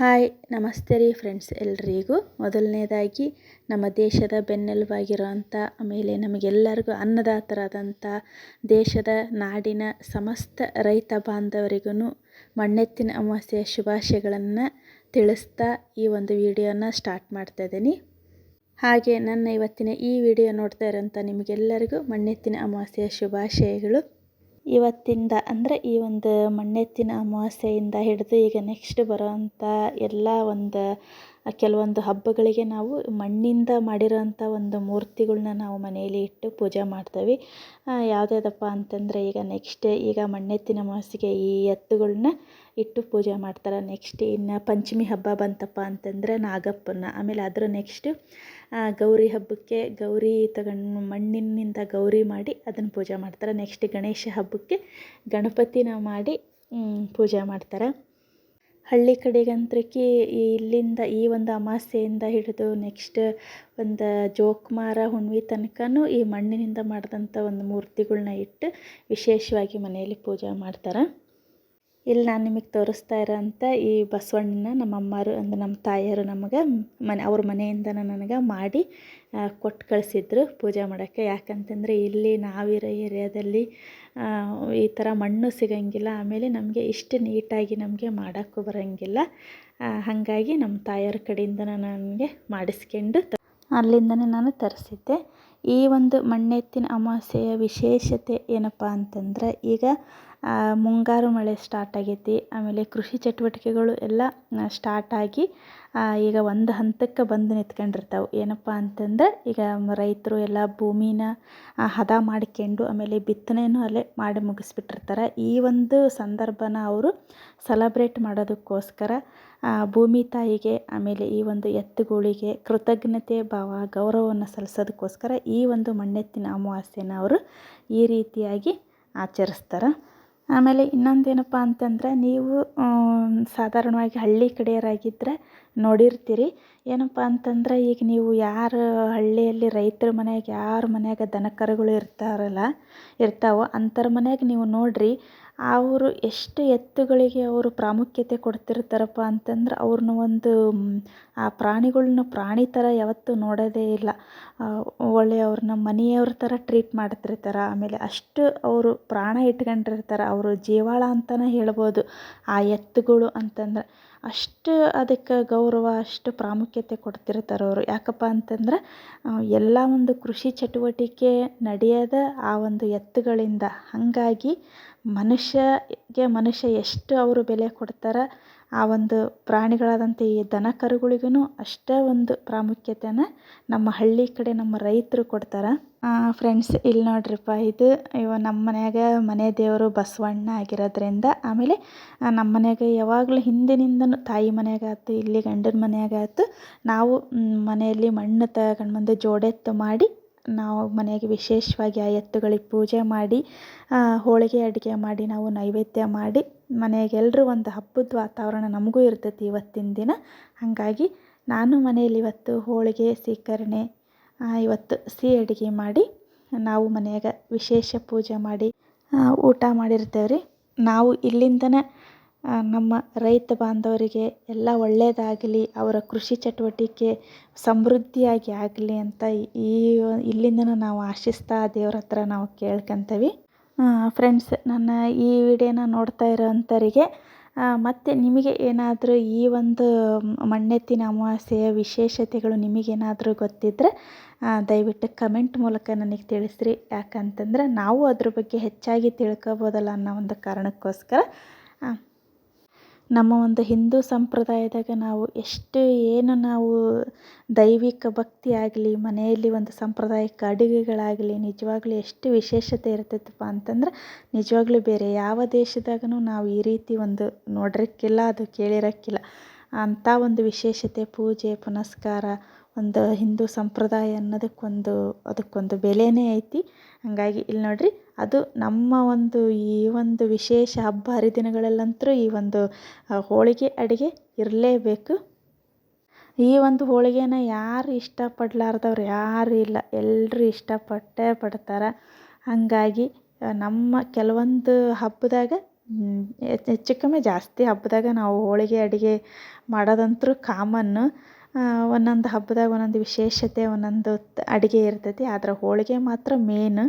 Hi, ನಮಸ್ತೆ ರೀ friends ಎಲ್ರಿಗೂ. ಮೊದಲನೇದಾಗಿ, ನಮ್ಮ ದೇಶದ ಬೆನ್ನೆಲುಬಾಗಿರೋಂಥ ಆಮೇಲೆ ನಮಗೆಲ್ಲರಿಗೂ ಅನ್ನದಾತರಾದಂಥ ದೇಶದ ನಾಡಿನ ಸಮಸ್ತ ರೈತ ಬಾಂಧವರಿಗೂ ಮಣ್ಣೆತ್ತಿನ ಅಮಾವಾಸ್ಯೆಯ ಶುಭಾಶಯಗಳನ್ನು ತಿಳಿಸ್ತಾ ಈ ಒಂದು ವಿಡಿಯೋನ ಸ್ಟಾರ್ಟ್ ಮಾಡ್ತಾ ಇದ್ದೀನಿ. ಹಾಗೆ ನನ್ನ ಇವತ್ತಿನ ಈ ವಿಡಿಯೋ ನೋಡ್ತಾ ಇರೋಂಥ ನಿಮಗೆಲ್ಲರಿಗೂ ಮಣ್ಣೆತ್ತಿನ ಅಮಾವಾಸ್ಯೆಯ ಶುಭಾಶಯಗಳು. ಇವತ್ತಿಂದ ಅಂದರೆ ಈ ಒಂದು ಮಣ್ಣೆತ್ತಿನ ಅಮಾವಾಸ್ಯೆಯಿಂದ ಹಿಡಿದು ಈಗ ನೆಕ್ಸ್ಟ್ ಬರೋವಂಥ ಎಲ್ಲ ಒಂದು ಕೆಲವೊಂದು ಹಬ್ಬಗಳಿಗೆ ನಾವು ಮಣ್ಣಿಂದ ಮಾಡಿರೋಂಥ ಒಂದು ಮೂರ್ತಿಗಳನ್ನ ನಾವು ಮನೆಯಲ್ಲಿ ಇಟ್ಟು ಪೂಜೆ ಮಾಡ್ತೇವೆ. ಯಾವುದ್ಯಾವ್ದಪ್ಪ ಅಂತಂದರೆ ಈಗ ನೆಕ್ಸ್ಟ್ ಈಗ ಮಣ್ಣೆತ್ತಿನ ಅಮಾವಾಸ್ಯೆಗೆ ಈ ಎತ್ತುಗಳನ್ನ ಇಟ್ಟು ಪೂಜೆ ಮಾಡ್ತಾರೆ. ನೆಕ್ಸ್ಟ್ ಇನ್ನು ಪಂಚಮಿ ಹಬ್ಬ ಬಂತಪ್ಪ ಅಂತಂದರೆ ನಾಗಪ್ಪನ ಆಮೇಲೆ ಅದರ ನೆಕ್ಸ್ಟ್ ಗೌರಿ ಹಬ್ಬಕ್ಕೆ ಗೌರಿ ತಗೊಂಡು ಮಣ್ಣಿನಿಂದ ಗೌರಿ ಮಾಡಿ ಅದನ್ನು ಪೂಜೆ ಮಾಡ್ತಾರೆ. ನೆಕ್ಸ್ಟ್ ಗಣೇಶ ಹಬ್ಬಕ್ಕೆ ಗಣಪತಿನ ಮಾಡಿ ಪೂಜೆ ಮಾಡ್ತಾರೆ. ಹಳ್ಳಿ ಕಡೆಗಂತೃಕಿ ಇಲ್ಲಿಂದ ಈ ಒಂದು ಅಮಾವಾಸ್ಯೆಯಿಂದ ಹಿಡಿದು ನೆಕ್ಸ್ಟ್ ಒಂದು ಜೋಕುಮಾರ ಹುಣ್ಣಿಮೆ ತನಕನೂ ಈ ಮಣ್ಣಿನಿಂದ ಮಾಡಿದಂಥ ಒಂದು ಮೂರ್ತಿಗಳನ್ನ ಇಟ್ಟು ವಿಶೇಷವಾಗಿ ಮನೆಯಲ್ಲಿ ಪೂಜೆ ಮಾಡ್ತಾರೆ. ಇಲ್ಲಿ ನಾನು ನಿಮಗೆ ತೋರಿಸ್ತಾ ಇರೋಂಥ ಈ ಬಸವಣ್ಣನ ನಮ್ಮ ಅಮ್ಮರು ಅಂದರೆ ನಮ್ಮ ತಾಯಿಯರು ನಮಗೆ ಮನೆ, ಅವ್ರ ಮನೆಯಿಂದನೇ ನನಗೆ ಮಾಡಿ ಕೊಟ್ಟು ಕಳಿಸಿದ್ರು ಪೂಜೆ ಮಾಡೋಕ್ಕೆ. ಯಾಕಂತಂದರೆ ಇಲ್ಲಿ ನಾವಿರೋ ಏರಿಯಾದಲ್ಲಿ ಈ ಥರ ಮಣ್ಣು ಸಿಗೋಂಗಿಲ್ಲ. ಆಮೇಲೆ ನಮಗೆ ಇಷ್ಟು ನೀಟಾಗಿ ನಮಗೆ ಮಾಡೋಕ್ಕೂ ಬರೋಂಗಿಲ್ಲ. ಹಾಗಾಗಿ ನಮ್ಮ ತಾಯಿಯವ್ರ ಕಡೆಯಿಂದ ನನಗೆ ಮಾಡಿಸ್ಕೊಂಡು ಅಲ್ಲಿಂದನೇ ನಾನು ತರಿಸಿದ್ದೆ. ಈ ಒಂದು ಮಣ್ಣೆತ್ತಿನ ಅಮಾವಾಸ್ಯೆಯ ವಿಶೇಷತೆ ಏನಪ್ಪ ಅಂತಂದರೆ ಈಗ ಮುಂಗಾರು ಮಳೆ ಸ್ಟಾರ್ಟ್ ಆಗೈತಿ. ಆಮೇಲೆ ಕೃಷಿ ಚಟುವಟಿಕೆಗಳು ಎಲ್ಲ ಸ್ಟಾರ್ಟ್ ಆಗಿ ಈಗ ಒಂದು ಹಂತಕ್ಕೆ ಬಂದು ನಿಂತ್ಕೊಂಡಿರ್ತಾವೆ. ಏನಪ್ಪ ಅಂತಂದ್ರೆ, ಈಗ ರೈತರು ಎಲ್ಲ ಭೂಮಿನ ಹದ ಮಾಡ್ಕೊಂಡು, ಆಮೇಲೆ ಬಿತ್ತನೆಯೂ ಅಲ್ಲೇ ಮಾಡಿ ಮುಗಿಸ್ಬಿಟ್ಟಿರ್ತಾರೆ. ಈ ಒಂದು ಸಂದರ್ಭನ ಅವರು ಸೆಲೆಬ್ರೇಟ್ ಮಾಡೋದಕ್ಕೋಸ್ಕರ ಭೂಮಿ ತಾಯಿಗೆ, ಆಮೇಲೆ ಈ ಒಂದು ಎತ್ತುಗಳಿಗೆ ಕೃತಜ್ಞತೆ, ಭಾವ, ಗೌರವವನ್ನು ಸಲ್ಲಿಸೋದಕ್ಕೋಸ್ಕರ ಈ ಒಂದು ಮಣ್ಣೆತ್ತಿನ ಅಮಾವಾಸ್ಯೆನ ಅವರು ಈ ರೀತಿಯಾಗಿ ಆಚರಿಸ್ತಾರೆ. ಆಮೇಲೆ ಇನ್ನೊಂದೇನಪ್ಪ ಅಂತಂದರೆ ನೀವು ಸಾಧಾರಣವಾಗಿ ಹಳ್ಳಿ ಕಡೆಯವರಾಗಿದ್ದರೆ ನೋಡಿರ್ತೀರಿ. ಏನಪ್ಪ ಅಂತಂದ್ರೆ ಈಗ ನೀವು ಯಾರು ಹಳ್ಳಿಯಲ್ಲಿ ರೈತರ ಮನೆಯಾಗ ಯಾರ ಮನೆಯಾಗ ದನ ಕರುಗಳು ಇರ್ತಾರಲ್ಲ, ಇರ್ತಾವೋ ಅಂಥರ ಮನೆಯಾಗ ನೀವು ನೋಡಿರಿ, ಅವರು ಎಷ್ಟು ಎತ್ತುಗಳಿಗೆ ಅವರು ಪ್ರಾಮುಖ್ಯತೆ ಕೊಡ್ತಿರ್ತಾರಪ್ಪ ಅಂತಂದ್ರೆ ಅವ್ರನ್ನ ಒಂದು ಆ ಪ್ರಾಣಿಗಳ್ನ ಪ್ರಾಣಿ ಥರ ಯಾವತ್ತೂ ನೋಡೋದೇ ಇಲ್ಲ. ಒಳ್ಳೆಯ ಅವ್ರನ್ನ ಮನೆಯವ್ರ ಥರ ಟ್ರೀಟ್ ಮಾಡ್ತಿರ್ತಾರೆ. ಆಮೇಲೆ ಅಷ್ಟು ಅವರು ಪ್ರಾಣ ಇಟ್ಕೊಂಡಿರ್ತಾರೆ. ಅವರು ಜೀವಾಳ ಅಂತಲೇ ಹೇಳ್ಬೋದು. ಆ ಎತ್ತುಗಳು ಅಂತಂದ್ರೆ ಅಷ್ಟು ಅದಕ್ಕೆ ಗೌರವ, ಅಷ್ಟು ಪ್ರಾಮುಖ್ಯತೆ ಕೊಡ್ತಿರ್ತಾರೆ ಅವರು. ಯಾಕಪ್ಪ ಅಂತಂದ್ರೆ ಎಲ್ಲ ಒಂದು ಕೃಷಿ ಚಟುವಟಿಕೆ ನಡೆಯೋದ ಆ ಒಂದು ಎತ್ತುಗಳಿಂದ ಹಾಗಾಗಿ ಮನುಷ್ಯಗೆ ಮನುಷ್ಯ ಎಷ್ಟು ಅವರು ಬೆಲೆ ಕೊಡ್ತಾರೆ ಆ ಒಂದು ಪ್ರಾಣಿಗಳಾದಂಥ ಈ ದನ ಕರುಗಳಿಗೂ ಅಷ್ಟೇ ಒಂದು ಪ್ರಾಮುಖ್ಯತೆನ ನಮ್ಮ ಹಳ್ಳಿ ಕಡೆ ನಮ್ಮ ರೈತರು ಕೊಡ್ತಾರೆ. ಫ್ರೆಂಡ್ಸ್ ಇಲ್ಲಿ ನೋಡ್ರಿಪ್ಪ ಇದು ಇವ ನಮ್ಮ ಮನ್ಯಾಗ ಮನೆ ದೇವರು ಬಸವಣ್ಣ ಆಗಿರೋದ್ರಿಂದ ಆಮೇಲೆ ನಮ್ಮ ಮನೆಯಾಗ ಯಾವಾಗಲೂ ಹಿಂದಿನಿಂದನೂ ತಾಯಿ ಮನೆಯಾಗಾಯ್ತು ಇಲ್ಲಿ ಗಂಡನ ಮನೆಯಾಗಾಯ್ತು ನಾವು ಮನೆಯಲ್ಲಿ ಮಣ್ಣು ತಗೊಂಡ್ಬಂದು ಜೋಡೆತ್ತು ಮಾಡಿ ನಾವು ಮನೆಗೆ ವಿಶೇಷವಾಗಿ ಆ ಎತ್ತುಗಳಿಗೆ ಪೂಜೆ ಮಾಡಿ ಹೋಳಿಗೆ ಅಡುಗೆ ಮಾಡಿ, ನಾವು ನೈವೇದ್ಯ ಮಾಡಿ ಮನೆಗೆಲ್ಲರೂ ಒಂದು ಹಬ್ಬದ ವಾತಾವರಣ ನಮಗೂ ಇರ್ತೈತಿ ಇವತ್ತಿನ ದಿನ. ಹಾಗಾಗಿ ನಾನು ಮನೆಯಲ್ಲಿ ಇವತ್ತು ಹೋಳಿಗೆ, ಸೀಕರಣೆ ಇವತ್ತು ಸಿಹಿ ಅಡುಗೆ ಮಾಡಿ, ನಾವು ಮನೆಯಾಗ ವಿಶೇಷ ಪೂಜೆ ಮಾಡಿ ಊಟ ಮಾಡಿರ್ತೇವೆ ರೀ ನಾವು ಇಲ್ಲಿಂದನೇ ನಮ್ಮ ರೈತ ಬಾಂಧವರಿಗೆ ಎಲ್ಲ ಒಳ್ಳೆಯದಾಗಲಿ ಅವರ ಕೃಷಿ ಚಟುವಟಿಕೆ ಸಮೃದ್ಧಿಯಾಗಿ ಆಗಲಿ ಅಂತ ಈ ಇಲ್ಲಿಂದನೂ ನಾವು ಆಶಿಸ್ತಾ ದೇವ್ರ ಹತ್ರ ನಾವು ಕೇಳ್ಕೊತೀವಿ. ಫ್ರೆಂಡ್ಸ್ ನನ್ನ ಈ ವಿಡಿಯೋನ ನೋಡ್ತಾ ಇರೋವಂಥವರಿಗೆ ಮತ್ತು ನಿಮಗೆ ಏನಾದರೂ ಈ ಒಂದು ಮಣ್ಣೆತ್ತಿನ ಅಮಾವಾಸ್ಯೆಯ ವಿಶೇಷತೆಗಳು ನಿಮಗೇನಾದರೂ ಗೊತ್ತಿದ್ದರೆ ದಯವಿಟ್ಟು ಕಮೆಂಟ್ ಮೂಲಕ ನನಗೆ ತಿಳಿಸ್ರಿ. ಯಾಕಂತಂದ್ರೆ ನಾವು ಅದ್ರ ಬಗ್ಗೆ ಹೆಚ್ಚಾಗಿ ತಿಳ್ಕೊಬೋದಲ್ಲ ಅನ್ನೋ ಒಂದು ಕಾರಣಕ್ಕೋಸ್ಕರ ನಮ್ಮ ಒಂದು ಹಿಂದೂ ಸಂಪ್ರದಾಯದಾಗ ನಾವು ಎಷ್ಟು ಏನು ನಾವು ದೈವಿಕ ಭಕ್ತಿ ಆಗಲಿ, ಮನೆಯಲ್ಲಿ ಒಂದು ಸಾಂಪ್ರದಾಯಿಕ ಅಡುಗೆಗಳಾಗಲಿ, ನಿಜವಾಗ್ಲೂ ಎಷ್ಟು ವಿಶೇಷತೆ ಇರ್ತೈತಪ್ಪ ಅಂತಂದ್ರೆ ನಿಜವಾಗ್ಲೂ ಬೇರೆ ಯಾವ ದೇಶದಾಗೂ ನಾವು ಈ ರೀತಿ ಒಂದು ನೋಡಿರಕ್ಕಿಲ್ಲ, ಅದು ಕೇಳಿರಕ್ಕಿಲ್ಲ. ಅಂಥ ಒಂದು ವಿಶೇಷತೆ, ಪೂಜೆ, ಪುನಸ್ಕಾರ, ಒಂದು ಹಿಂದೂ ಸಂಪ್ರದಾಯ ಅನ್ನೋದಕ್ಕೊಂದು, ಅದಕ್ಕೊಂದು ಬೆಲೆನೇ ಐತಿ. ಹಾಗಾಗಿ ಇಲ್ಲಿ ನೋಡಿರಿ ಅದು ನಮ್ಮ ಒಂದು ಈ ಒಂದು ವಿಶೇಷ ಹಬ್ಬ ಹರಿದಿನಗಳಲ್ಲಂತೂ ಈ ಒಂದು ಹೋಳಿಗೆ ಅಡುಗೆ ಇರಲೇಬೇಕು. ಈ ಒಂದು ಹೋಳಿಗೆನ ಯಾರು ಇಷ್ಟಪಡ್ಲಾರ್ದವ್ರು ಯಾರು ಇಲ್ಲ ಎಲ್ಲರೂ ಇಷ್ಟಪಟ್ಟೇ ಪಡ್ತಾರೆ. ಹಾಗಾಗಿ ನಮ್ಮ ಕೆಲವೊಂದು ಹಬ್ಬದಾಗ ಹೆಚ್ಚು ಕಮ್ಮಿ ಜಾಸ್ತಿ ಹಬ್ಬದಾಗ ನಾವು ಹೋಳಿಗೆ ಅಡುಗೆ ಮಾಡೋದಂತೂ ಕಾಮನ್ನು. ಒಂದೊಂದು ಹಬ್ಬದಾಗ ಒಂದೊಂದು ವಿಶೇಷತೆ, ಒಂದೊಂದು ಅಡುಗೆ ಇರ್ತೈತಿ, ಆದ್ರೆ ಹೋಳಿಗೆ ಮಾತ್ರ ಮೇನ್.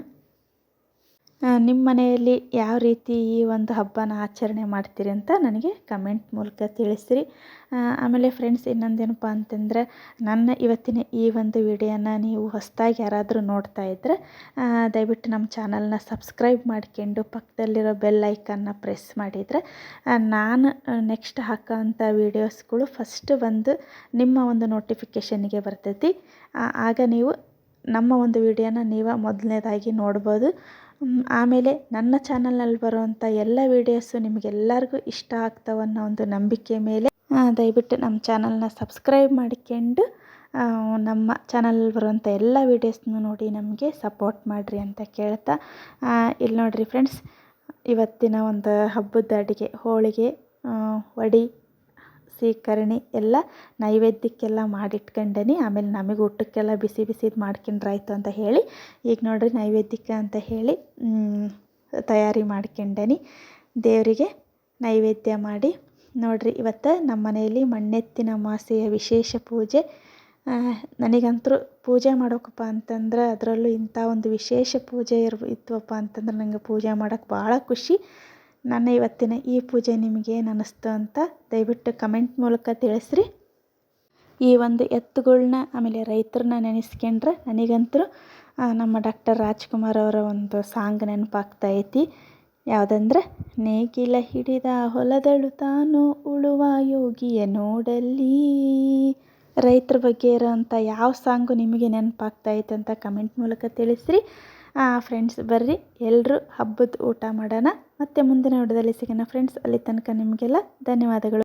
ನಿಮ್ಮ ಮನೆಯಲ್ಲಿ ಯಾವ ರೀತಿ ಈ ಒಂದು ಹಬ್ಬನ ಆಚರಣೆ ಮಾಡ್ತೀರಿ ಅಂತ ನನಗೆ ಕಮೆಂಟ್ ಮೂಲಕ ತಿಳಿಸಿರಿ ಆಮೇಲೆ ಫ್ರೆಂಡ್ಸ್ ಇನ್ನೊಂದೇನಪ್ಪ ಅಂತಂದರೆ, ನನ್ನ ಇವತ್ತಿನ ಈ ಒಂದು ವಿಡಿಯೋನ ನೀವು ಹೊಸದಾಗಿ ಯಾರಾದರೂ ನೋಡ್ತಾ ಇದ್ದರೆ ದಯವಿಟ್ಟು ನಮ್ಮ ಚಾನಲ್ನ ಸಬ್ಸ್ಕ್ರೈಬ್ ಮಾಡ್ಕೊಂಡು ಪಕ್ಕದಲ್ಲಿರೋ ಬೆಲ್ ಐಕನ್ನ ಪ್ರೆಸ್ ಮಾಡಿದರೆ ನಾನು ನೆಕ್ಸ್ಟ್ ಹಾಕೋಂಥ ವೀಡಿಯೋಸ್ಗಳು ಫಸ್ಟ್ ಬಂದು ನಿಮ್ಮ ಒಂದು ನೋಟಿಫಿಕೇಷನ್ಗೆ ಬರ್ತೈತಿ. ಆಗ ನೀವು ನಮ್ಮ ಒಂದು ವಿಡಿಯೋನ ನೀವು ಮೊದಲನೇದಾಗಿ ನೋಡ್ಬೋದು. ಆಮೇಲೆ ನನ್ನ ಚಾನಲ್ನಲ್ಲಿ ಬರುವಂಥ ಎಲ್ಲ ವೀಡಿಯೋಸು ನಿಮಗೆಲ್ಲರಿಗೂ ಇಷ್ಟ ಆಗ್ತಾವೆ ಅನ್ನೋ ಒಂದು ನಂಬಿಕೆ ಮೇಲೆ ದಯವಿಟ್ಟು ನಮ್ಮ ಚಾನಲ್ನ ಸಬ್ಸ್ಕ್ರೈಬ್ ಮಾಡಿಕೊಂಡು ನಮ್ಮ ಚಾನಲಲ್ಲಿ ಬರುವಂಥ ಎಲ್ಲ ವೀಡಿಯೋಸ್ನು ನೋಡಿ ನಮಗೆ ಸಪೋರ್ಟ್ ಮಾಡಿರಿ ಅಂತ ಕೇಳ್ತಾ ಇಲ್ಲಿ ನೋಡಿರಿ ಫ್ರೆಂಡ್ಸ್, ಇವತ್ತಿನ ಒಂದು ಹಬ್ಬದ ಅಡುಗೆ, ಹೋಳಿಗೆ ವಡೆ ಸೀಕರಣಿ ಎಲ್ಲ ನೈವೇದ್ಯಕ್ಕೆಲ್ಲ ಮಾಡಿಟ್ಕೊಂಡೇನಿ. ಆಮೇಲೆ ನಮಗೆ ಊಟಕ್ಕೆಲ್ಲ ಬಿಸಿ ಬಿಸಿದು ಮಾಡ್ಕೊಂಡ್ರಾಯ್ತು ಅಂತ ಹೇಳಿ, ಈಗ ನೋಡ್ರಿ ನೈವೇದ್ಯಕ್ಕೆ ಅಂತ ಹೇಳಿ ತಯಾರಿ ಮಾಡ್ಕೊಂಡೇನಿ. ದೇವರಿಗೆ ನೈವೇದ್ಯ ಮಾಡಿ, ನೋಡ್ರಿ ಇವತ್ತು ನಮ್ಮ ಮನೆಯಲ್ಲಿ ಮಣ್ಣೆತ್ತಿನ ಮಾಸೆಯ ವಿಶೇಷ ಪೂಜೆ. ನನಗಂತೂ ಪೂಜೆ ಮಾಡೋಕಪ್ಪ ಅಂತಂದ್ರೆ ಅದರಲ್ಲೂ ಇಂಥ ಒಂದು ವಿಶೇಷ ಪೂಜೆ ಇರ್ ಇತ್ತವಪ್ಪ ಅಂತಂದ್ರೆ ನನಗೆ ಪೂಜೆ ಮಾಡೋಕ್ಕೆ ಭಾಳ ಖುಷಿ. ನನ್ನ ಇವತ್ತಿನ ಈ ಪೂಜೆ ನಿಮಗೆ ಏನಿಸ್ತು ಅಂತ ದಯವಿಟ್ಟು ಕಮೆಂಟ್ ಮೂಲಕ ತಿಳಿಸ್ರಿ. ಈ ಒಂದು ಎತ್ತುಗಳನ್ನ ಆಮೇಲೆ ರೈತರನ್ನ ನೆನೆಸ್ಕೊಂಡ್ರೆ ನನಗಂತೂ ನಮ್ಮ ಡಾಕ್ಟರ್ ರಾಜ್ಕುಮಾರ್ ಅವರ ಒಂದು ಸಾಂಗ್ ನೆನಪಾಗ್ತಾ ಐತಿ. ಯಾವುದಂದ್ರೆ, ನೇಗಿಲ ಹಿಡಿದ ಹೊಲದಳು ತಾನು ಉಳುವ ಯೋಗಿಯ ನೋಡಲ್ಲಿ. ರೈತರ ಬಗ್ಗೆ ಇರೋಂಥ ಯಾವ ಸಾಂಗು ನಿಮಗೆ ನೆನಪಾಗ್ತಾ ಐತೆ ಅಂತ ಕಮೆಂಟ್ ಮೂಲಕ ತಿಳಿಸ್ರಿ. ಫ್ರೆಂಡ್ಸ್ ಬರ್ರಿ. ಎಲ್ಲರೂ ಹಬ್ಬದ ಊಟ ಮಾಡೋಣ. ಮತ್ತೆ ಮುಂದಿನ ವಿಡಿಯೋದಲ್ಲಿ ಸಿಗೋಣ. ಫ್ರೆಂಡ್ಸ್ ಅಲ್ಲಿ ತನಕ ನಿಮಗೆಲ್ಲ ಧನ್ಯವಾದಗಳು.